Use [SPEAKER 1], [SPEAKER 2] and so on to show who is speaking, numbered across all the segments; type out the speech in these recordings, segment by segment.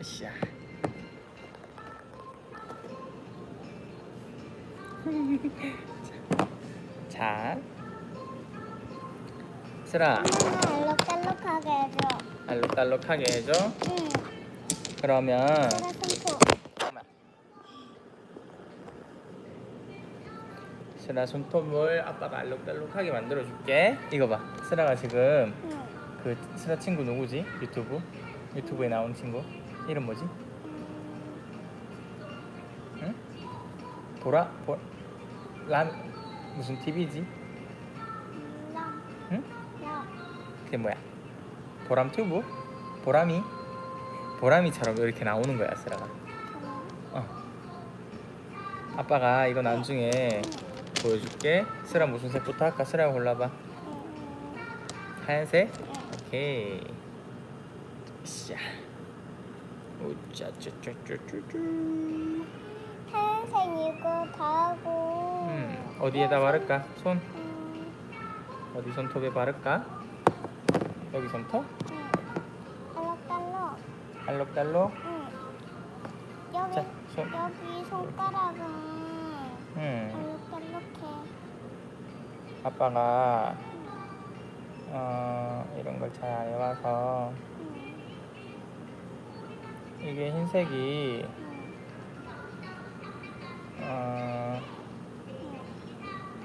[SPEAKER 1] 으쌰. 자, 슬아
[SPEAKER 2] 엄마는 알록달록하게 해줘.
[SPEAKER 1] 알록달록하게 해줘.
[SPEAKER 2] 응.
[SPEAKER 1] 그러면
[SPEAKER 2] 그래 손톱.
[SPEAKER 1] 잠깐만. 슬아 손톱을 아빠가 알록달록하게 만들어 줄게. 이거 봐. 슬아가 지금
[SPEAKER 2] 응.
[SPEAKER 1] 그 슬아 친구 누구지? 유튜브 유튜브에 나온 친구 이름 뭐지? 응? 보라 보람 무슨 TV지?
[SPEAKER 2] 나.
[SPEAKER 1] 응?
[SPEAKER 2] 나.
[SPEAKER 1] 그게 뭐야? 보람 튜브? 보람이? 보람이처럼 이렇게 나오는 거야 슬아가. 어. 아빠가 이거 나중에 보여줄게. 슬아 무슨 색부터 할까? 슬아 골라봐. 하얀색? 오케이. 샤. 우짜쭈쭈쭈쭈쭈.
[SPEAKER 2] 하얀색 이거 다 하고.
[SPEAKER 1] 음, 어디에다 바를까? 손
[SPEAKER 2] 음,
[SPEAKER 1] 어디 손톱에 바를까? 여기 손톱?
[SPEAKER 2] 응. 알록달록.
[SPEAKER 1] 알록달록.
[SPEAKER 2] 응. 여기
[SPEAKER 1] 자, 손.
[SPEAKER 2] 여기 손가락은
[SPEAKER 1] 음,
[SPEAKER 2] 알록달록해.
[SPEAKER 1] 아빠가 어 이런 걸 잘 안 해와서
[SPEAKER 2] 응.
[SPEAKER 1] 이게 흰색이
[SPEAKER 2] 응.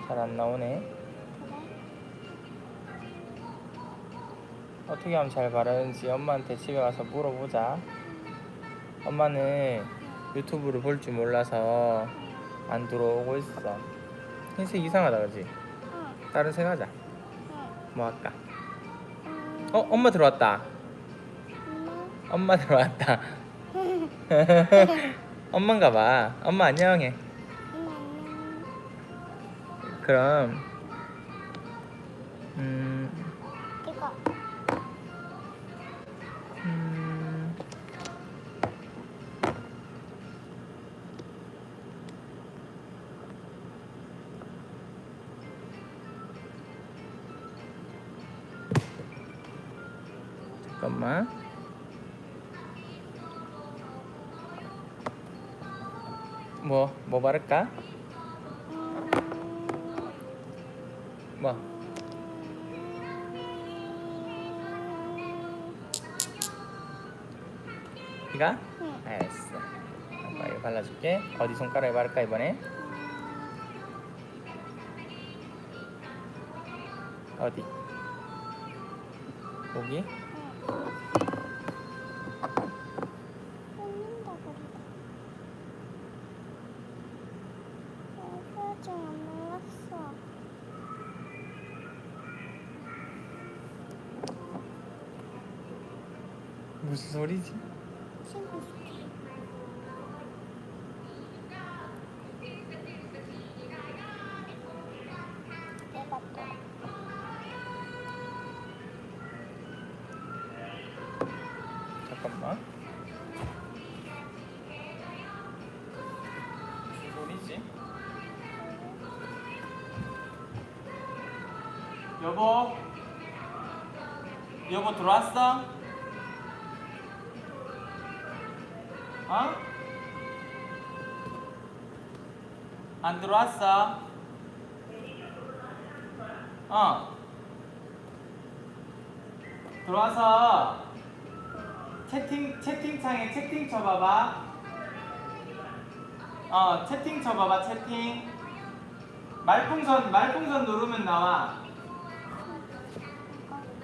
[SPEAKER 1] 잘안 나오네. 어떻게 하면 잘 바르는지 엄마한테 집에 가서 물어보자. 엄마는 유튜브를 볼 줄 몰라서 안 들어오고 있어. 흰색 이상하다, 그지?
[SPEAKER 2] 응.
[SPEAKER 1] 다른 색 하자.
[SPEAKER 2] 응.
[SPEAKER 1] 뭐 할까?
[SPEAKER 2] 음,
[SPEAKER 1] 어, 엄마 들어왔다.
[SPEAKER 2] 엄마
[SPEAKER 1] 들어왔다. 엄마인가 봐. 엄마 안녕해. 그럼 음,
[SPEAKER 2] 이거.
[SPEAKER 1] 음 잠깐만. 뭐, 뭐 바를까?
[SPEAKER 2] 음,
[SPEAKER 1] 뭐, 이가?
[SPEAKER 2] 응.
[SPEAKER 1] 알았어. 아빠 이거 발라줄게. 어디 손가락에 바를까 이번에? 어디? 여기? 무슨 소리지? 여보? 여보 들어왔어? 어? 안 들어왔어? 어. 들어와서 채팅 채팅창에 채팅 쳐봐봐. 어 채팅 쳐봐봐 채팅. 말풍선 말풍선 누르면 나와.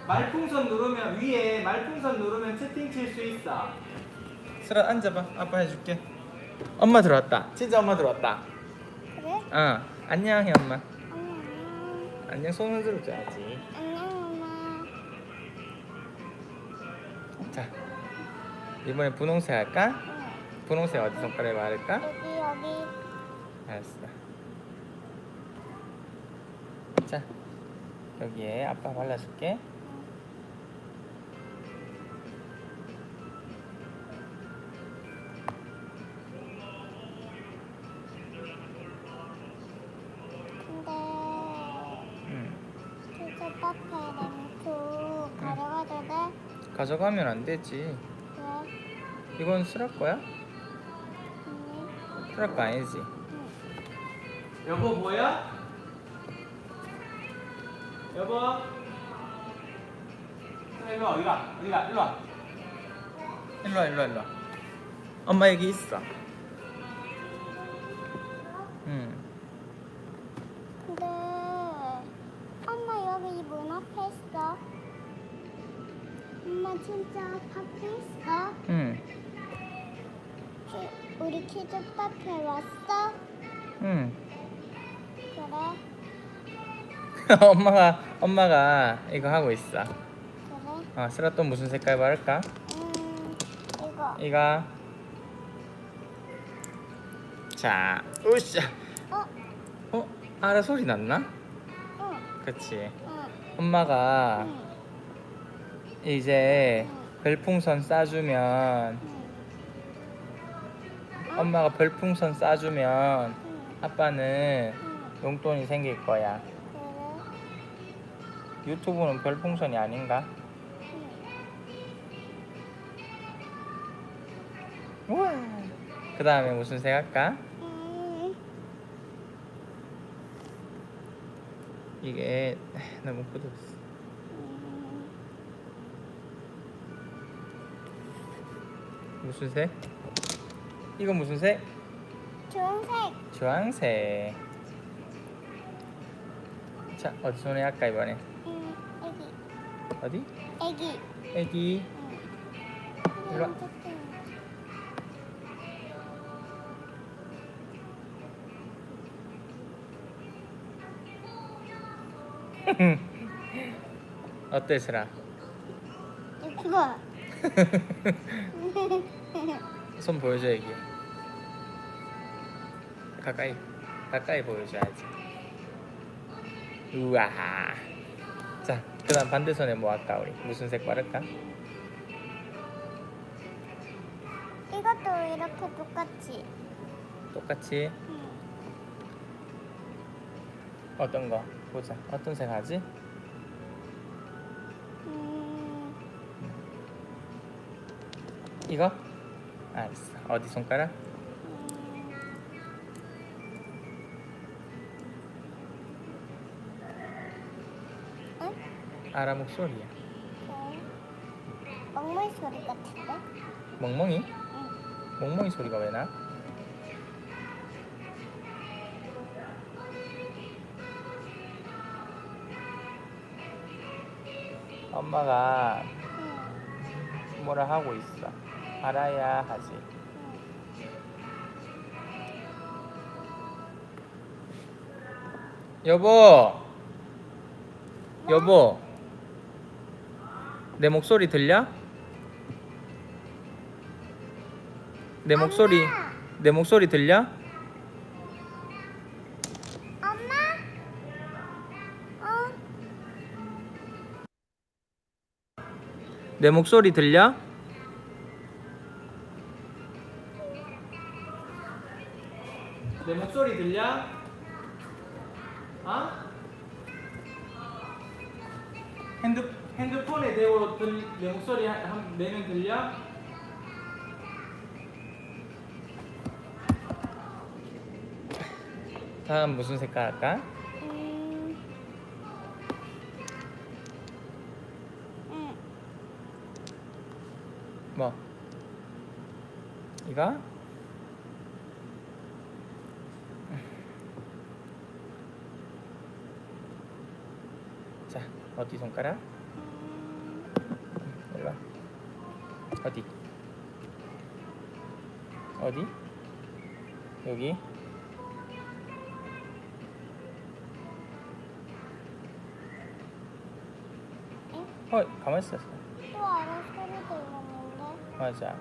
[SPEAKER 1] 말풍선 누르면 위에 말풍선 누르면 채팅 칠 수 있어. 슬아 앉아봐. 아빠 해줄게. 엄마 들어왔다. 진짜 엄마 들어왔다.
[SPEAKER 2] 그래?
[SPEAKER 1] 어 안녕해 엄마.
[SPEAKER 2] 안녕.
[SPEAKER 1] 안녕 손 흔들어 줘야지.
[SPEAKER 2] 안녕 엄마.
[SPEAKER 1] 자 이번에 분홍색 할까?
[SPEAKER 2] 응.
[SPEAKER 1] 분홍색 어디 손가락에 바를까?
[SPEAKER 2] 여기 여기.
[SPEAKER 1] 알았어. 자, 여기에 아빠 발라줄게. 가져가면 안 되지.
[SPEAKER 2] 왜?
[SPEAKER 1] 이건 쓰랄 거야?
[SPEAKER 2] 응.
[SPEAKER 1] 쓰랄 거 아니지?
[SPEAKER 2] 응.
[SPEAKER 1] 여보 뭐야? 여보? 일로 와 어디가? 어디가? 일로 와 일로 와 일로 와 일로 와 엄마 여기 있어 응
[SPEAKER 2] 엄마 진짜 있어.
[SPEAKER 1] 응,
[SPEAKER 2] 그, 우리 키즈 카페 왔어?
[SPEAKER 1] 응.
[SPEAKER 2] 그래?
[SPEAKER 1] 엄마가 엄마가 이거 하고 있어.
[SPEAKER 2] 그래?
[SPEAKER 1] 어, 쓰라 또 무슨 색깔 바를까?
[SPEAKER 2] 음 이거.
[SPEAKER 1] 이거. 자, 으쌰.
[SPEAKER 2] 어?
[SPEAKER 1] 어? 알아 소리 났나?
[SPEAKER 2] 응.
[SPEAKER 1] 그치.
[SPEAKER 2] 응.
[SPEAKER 1] 엄마가
[SPEAKER 2] 응.
[SPEAKER 1] 이제 별풍선 쏴주면
[SPEAKER 2] 응.
[SPEAKER 1] 엄마가 별풍선 쏴주면
[SPEAKER 2] 응.
[SPEAKER 1] 아빠는
[SPEAKER 2] 응.
[SPEAKER 1] 용돈이 생길 거야. 유튜브는 별풍선이 아닌가?
[SPEAKER 2] 응.
[SPEAKER 1] 우와. 그 다음에 무슨 색 할까?
[SPEAKER 2] 음.
[SPEAKER 1] 이게 너무 부드럽어. 무슨 색? 이건 무슨 색?
[SPEAKER 2] 주황색.
[SPEAKER 1] 주황색. 자, 어디 손에 할까 이번에?
[SPEAKER 2] 음. 애기.
[SPEAKER 1] 어디?
[SPEAKER 2] 애기.
[SPEAKER 1] 애기.
[SPEAKER 2] 응.
[SPEAKER 1] 일로 와. 어때, 슬아?
[SPEAKER 2] 봐.
[SPEAKER 1] 손 보여줘, 애기. 가까이, 가까이 보여줘야지. 우와. 자, 그다음 반대 손에 뭐 할까 우리? 무슨 색 바를까?
[SPEAKER 2] 이것도 이렇게 똑같이.
[SPEAKER 1] 똑같이
[SPEAKER 2] 응.
[SPEAKER 1] 어떤 거 보자. 어떤 색 하지?
[SPEAKER 2] 음.
[SPEAKER 1] 이거? 알았어. 어디 손가락?
[SPEAKER 2] 음. 응?
[SPEAKER 1] 아라 목소리야.
[SPEAKER 2] 네. 멍멍이 소리 같은데?
[SPEAKER 1] 멍멍이?
[SPEAKER 2] 응.
[SPEAKER 1] 멍멍이 소리가 왜 나? 엄마가
[SPEAKER 2] 응.
[SPEAKER 1] 뭐라 하고 있어. 알아야 하지.
[SPEAKER 2] 응.
[SPEAKER 1] 여보. 여보. 내 목소리 들려? 내 목소리! 내 목소리 들려?
[SPEAKER 2] 어?
[SPEAKER 1] 내 목소리 들려? 내 목소리 들려? 어? 핸드 핸드폰에 대고 들, 내 목소리 한, 한 내면 들려? 다음 무슨 색깔 할까?
[SPEAKER 2] 음. 응.
[SPEAKER 1] 뭐? 이거? 자, 어디 손가락?
[SPEAKER 2] 음.
[SPEAKER 1] 일로 와. 어디? 어디? 여기?
[SPEAKER 2] 응?
[SPEAKER 1] 어, 가만히 있었어.
[SPEAKER 2] 또 아래 소리 들렸는데?
[SPEAKER 1] 맞아.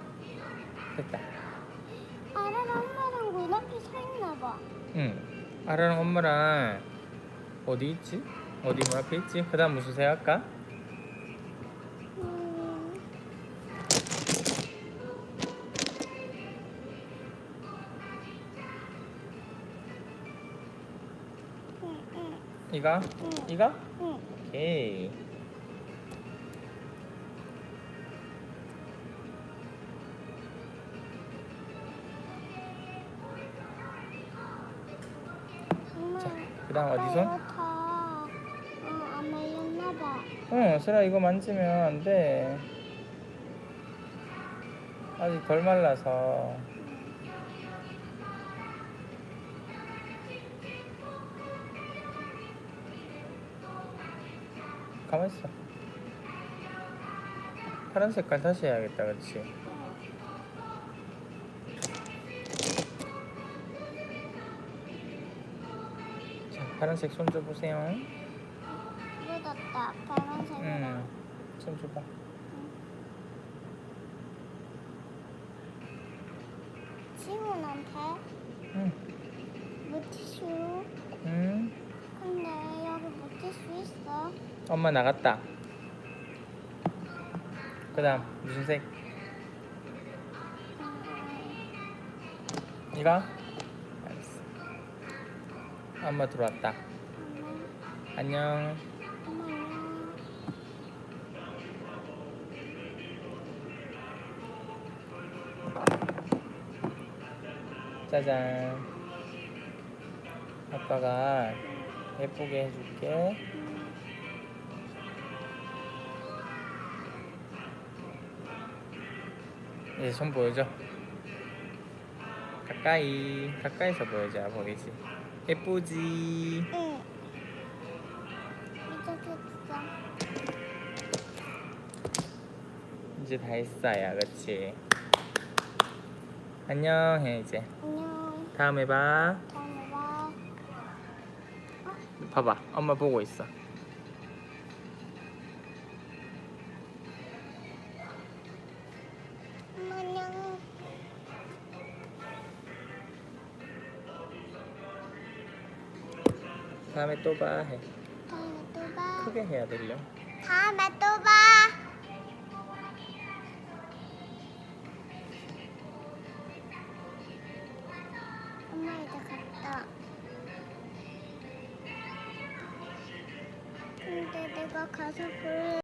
[SPEAKER 1] 됐다.
[SPEAKER 2] 아래랑 엄마랑 문 앞에 서 있나 봐.
[SPEAKER 1] 응. 아라랑 엄마랑 어디 있지? 어디 뭐 앞에 있지? 그 다음 무슨 새 할까? 이거? 이거? 오케이 자, 그 다음
[SPEAKER 2] 어디서? 말렸나봐.
[SPEAKER 1] 응, 슬아 이거 만지면 안 돼. 아직 덜 말라서. 가만 있어. 파란 색깔 다시 해야겠다, 그렇지? 자, 파란색 손 줘보세요.
[SPEAKER 2] 파란색으로.
[SPEAKER 1] 응, 손 줘봐.
[SPEAKER 2] 친구한테
[SPEAKER 1] 응,
[SPEAKER 2] 물티슈.
[SPEAKER 1] 응.
[SPEAKER 2] 근데 여기 물티슈 있어.
[SPEAKER 1] 엄마 나갔다. 그다음 무슨 색?
[SPEAKER 2] 음,
[SPEAKER 1] 이거? 알았어. 엄마 들어왔다.
[SPEAKER 2] 엄마,
[SPEAKER 1] 안녕. 짜잔. 아빠가 예쁘게 해줄게. 이제 손 보여줘. 가까이, 가까이서 보여줘야 보이지. 예쁘지.
[SPEAKER 2] 응. 이제
[SPEAKER 1] 다 했어요, 그렇지? 안녕해 이제.
[SPEAKER 2] 안녕.
[SPEAKER 1] 다음에 봐.
[SPEAKER 2] 다음에 봐.
[SPEAKER 1] 봐봐, 엄마 보고 있어.
[SPEAKER 2] 엄마 안녕.
[SPEAKER 1] 다음에 또 봐. 해.
[SPEAKER 2] 다음에 또 봐.
[SPEAKER 1] 크게 해야 들려.
[SPEAKER 2] 다음에 또 봐. সাবস্ক্রাইব